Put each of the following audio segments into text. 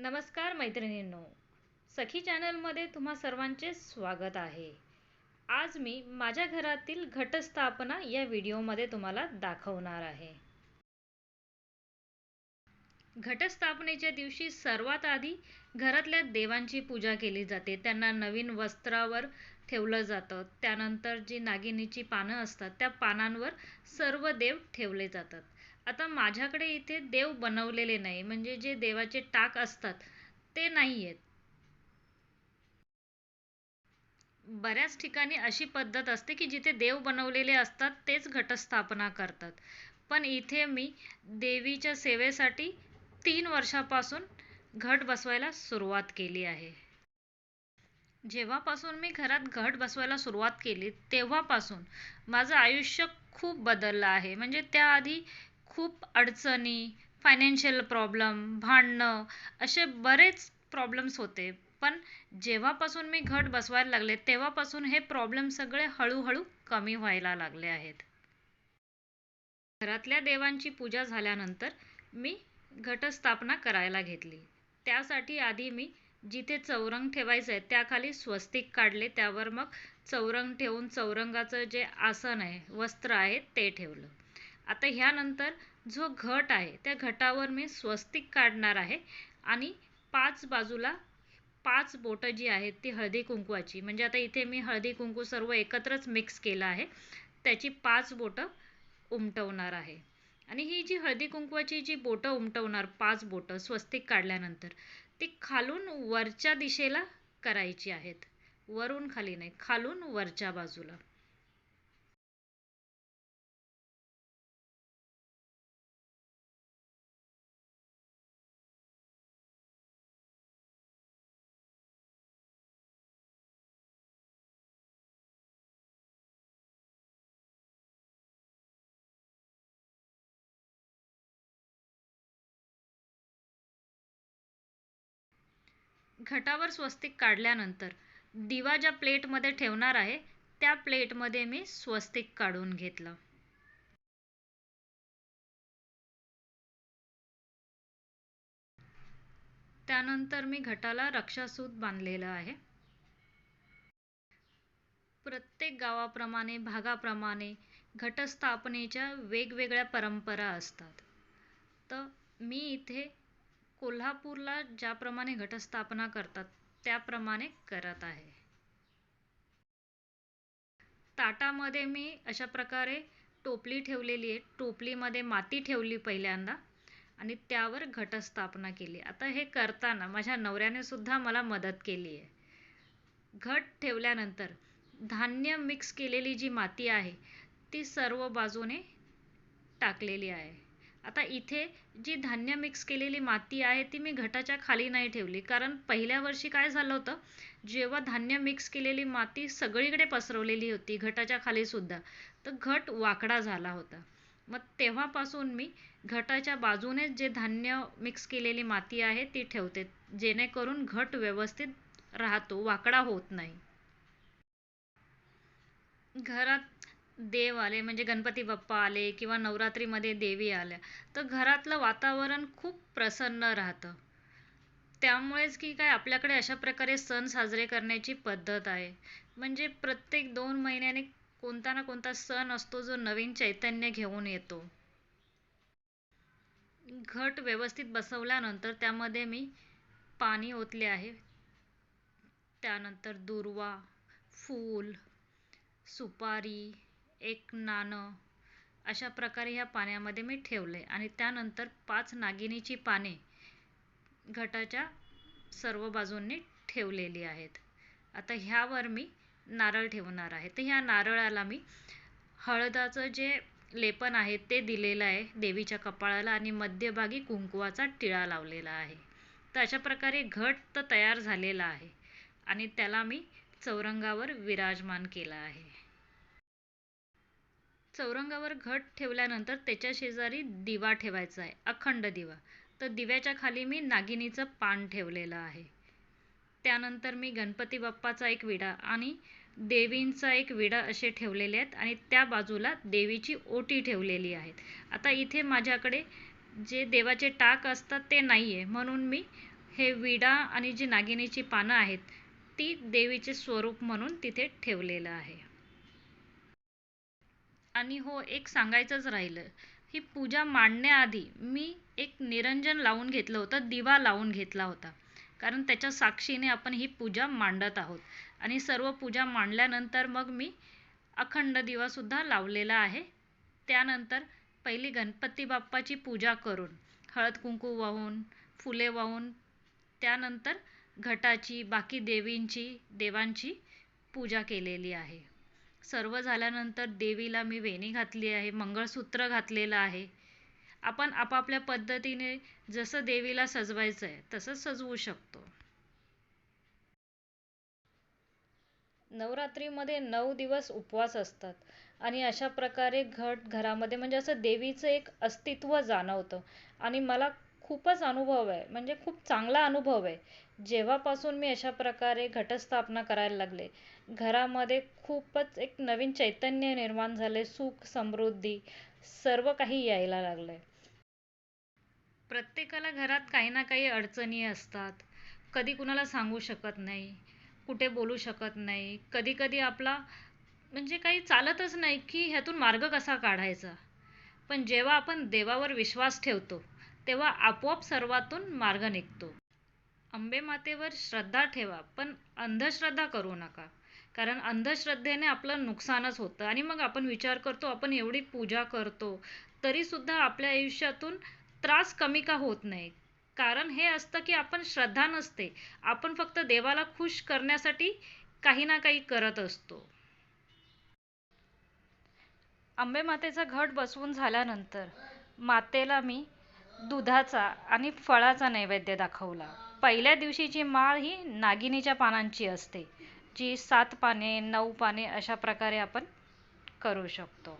नमस्कार मैत्रिणींनो. सखी चॅनलमध्ये तुम्हा सर्वांचे स्वागत आहे. आज मी माझ्या घरातील घटस्थापना या व्हिडिओमध्ये तुम्हाला दाखवणार आहे. घटस्थापनेच्या दिवशी सर्वात आधी घरातल्या देवांची पूजा केली जाते. त्यांना नवीन वस्त्रावर ठेवलं जातं. त्यानंतर जी नागिनीची पानं असतात त्या पानांवर सर्व देव ठेवले जातात. आता माझ्याकडे इथे देव बनवलेले नाही म्हणजे जे देवाचे टाक असतात ते नाही आहेत बऱ्याच ठिकाणी अशी पद्धत असते की जिथे देव बनवलेले असतात तेच घटस्थापना करतात. पण इथे मी देवीच्या सेवेसाठी तीन वर्षापासून घट बसवायला सुरुवात केली आहे. जेव्हापासून मी घरात घट बसवायला सुरुवात केली तेव्हापासून माझं आयुष्य खूप बदललं आहे. म्हणजे त्याआधी खूप अडचणी फायनान्शियल प्रॉब्लेम भांडणं असे बरेच प्रॉब्लेम्स होते. पण जेव्हापासून मी घट बसवायला लागले तेव्हापासून हे प्रॉब्लेम सगळे हळूहळू कमी व्हायला लागले आहेत. घरातल्या देवांची पूजा झाल्यानंतर मी घटस्थापना करायला घेतली. त्यासाठी आधी मी जिथे चौरंग ठेवायचं आहे त्याखाली स्वस्तिक काढले. त्यावर मग चौरंग ठेवून चौरंगाचं जे आसन आहे वस्त्र आहे ते ठेवलं. आता ह्यानंतर जो घट आहे त्या घटावर मी स्वस्तिक काढणार आहे आणि पाच बाजूला पाच बोटं जी आहेत ती हळदी कुंकवाची. म्हणजे आता इथे मी हळदी कुंकू सर्व एकत्रच मिक्स केलं आहे. त्याची पाच बोटं उमटवणार आहे. आणि ही जी हळदी कुंकवाची जी बोटं उमटवणार पाच बोटं स्वस्तिक काढल्यानंतर ती खालून वरच्या दिशेला करायची आहेत. वरून खाली नाही खालून वरच्या बाजूला. घटावर स्वस्तिक काढल्यानंतर दिवा ज्या प्लेटमध्ये ठेवणार आहे त्या प्लेटमध्ये मी स्वस्तिक काढून घेतलं. त्यानंतर मी घटाला रक्षासूत बांधलेलं आहे. प्रत्येक गावाप्रमाणे भागाप्रमाणे घटस्थापनेच्या वेगवेगळ्या परंपरा असतात. तर मी इथे कोल्हापूरला ज्याप्रमाणे घटस्थापना करतात त्याप्रमाणे करत आहे. ताटामध्ये मी अशा प्रकारे टोपली ठेवलेली आहे. टोपलीमध्ये माती ठेवली पहिल्यांदा आणि त्यावर घटस्थापना केली. आता हे करताना माझ्या नवऱ्याने सुद्धा मला मदत केली आहे. घट ठेवल्यानंतर धान्य मिक्स केलेली जी माती आहे ती सर्व बाजूने टाकलेली आहे. आता इथे जी धान्य मिक्स केलेली माती आहे ती मी घटाच्या खाली नाही ठेवली. कारण पहिल्या वर्षी काय झालं होतं जेव्हा धान्य मिक्स केलेली माती सगळीकडे पसरवलेली होती घटाच्या खाली सुद्धा तर घट वाकडा झाला होता. मग तेव्हापासून मी घटाच्या बाजूनेच जे धान्य मिक्स केलेली माती आहे ती ठेवते. जेणेकरून घट व्यवस्थित राहतो वाकडा होत नाही. घरात देव आले म्हणजे गणपती बाप्पा आले किंवा नवरात्रीमध्ये देवी आल्या तर घरातलं वातावरण खूप प्रसन्न राहतं. त्यामुळेच की काय आपल्याकडे अशा प्रकारे सण साजरे करण्याची पद्धत आहे. म्हणजे प्रत्येक दोन महिन्याने कोणता ना कोणता सण असतो जो नवीन चैतन्य घेऊन येतो. घट व्यवस्थित बसवल्यानंतर त्यामध्ये मी पाणी ओतले आहे. त्यानंतर दुर्वा फूल सुपारी एक नाणं अशा प्रकारे ह्या पाण्यामध्ये मी ठेवले आणि त्यानंतर पाच नागिनीची पाने घटाच्या सर्व बाजूंनी ठेवलेली आहेत. आता ह्यावर मी नारळ ठेवणार आहे. तर ह्या नारळाला मी हळदाचं जे लेपन आहे ते दिलेलं आहे देवीच्या कपाळाला आणि मध्यभागी कुंकुवाचा टिळा लावलेला आहे. तर अशा प्रकारे घट तर तयार झालेला आहे. आणि त्याला मी चौरंगावर विराजमान केला आहे. चौरंगावर घट ठेवल्यानंतर त्याच्या शेजारी दिवा ठेवायचा आहे अखंड दिवा. तर दिव्याच्या खाली मी नागिनीचं पान ठेवलेलं आहे. त्यानंतर मी गणपती बाप्पाचा एक विडा आणि देवींचा एक विडा असे ठेवलेले आहेत आणि त्या बाजूला देवीची ओटी ठेवलेली आहेत. आता इथे माझ्याकडे जे देवाचे टाक असतात ते नाही आहे म्हणून मी हे विडा आणि जी नागिनीची पानं आहेत ती देवीचे स्वरूप म्हणून तिथे ठेवलेलं आहे. आणि हो एक सांगायचंच राहिलं. ही पूजा मांडण्याआधी मी एक निरंजन लावून घेतलं होतं दिवा लावून घेतला होता. कारण त्याच्या साक्षीने आपण ही पूजा मांडत आहोत. आणि सर्व पूजा मांडल्यानंतर मग मी अखंड दिवासुद्धा लावलेला आहे. त्यानंतर पहिली गणपती बाप्पाची पूजा करून हळद कुंकू वाहून फुले वाहून त्यानंतर घटाची बाकी देवींची देवांची पूजा केलेली आहे. सर्व झाल्यानंतर देवीला मी वेणी घातली आहे मंगळसूत्र घातलेलं आहे. आपण आपापल्या पद्धतीने जसं देवीला सजवायचं आहे तसंच सजवू शकतो. नवरात्रीमध्ये नऊ दिवस उपवास असतात आणि अशा प्रकारे घट घरामध्ये म्हणजे असं देवीचं एक अस्तित्व जाणवतं. आणि मला खूपच अनुभव आहे. म्हणजे खूप चांगला अनुभव आहे. जेव्हापासून मी अशा प्रकारे घटस्थापना करायला लागले घरामध्ये खूपच एक नवीन चैतन्य निर्माण झाले सुख समृद्धी सर्व काही यायला लागलंय प्रत्येकाला घरात काही ना काही अडचणी असतात. कधी कुणाला सांगू शकत नाही कुठे बोलू शकत नाही कधी कधी आपला म्हणजे काही चालतच नाही की ह्यातून मार्ग कसा काढायचा. पण जेव्हा आपण देवावर विश्वास ठेवतो तेव्हा आपोआप सर्वातून मार्ग निघतो. अंबेमातेवर श्रद्धा ठेवा पण अंधश्रद्धा करू नका. कारण अंधश्रद्धेने आपलं नुकसानच होतं. आणि मग आपण विचार करतो आपण एवढी पूजा करतो तरीसुद्धा आपल्या आयुष्यातून त्रास कमी का होत नाही? कारण हे असतं की आपण श्रद्धा नसते. आपण फक्त देवाला खुश करण्यासाठी काही ना काही करत असतो. अंबे मातेचा घट बसवून झाल्यानंतर मातेला मी दुधाचा आणि फळाचा नैवेद्य दाखवला. पहिल्या दिवशीची माळ ही नागिनीच्या पानांची असते जी सात पाने नऊ पाने अशा प्रकारे आपण करू शकतो.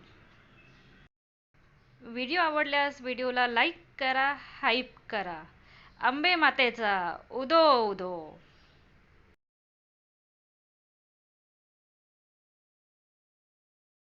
व्हिडिओ आवडल्यास व्हिडिओला लाईक करा हाईप करा. अंबे मातेचा उदो उदो.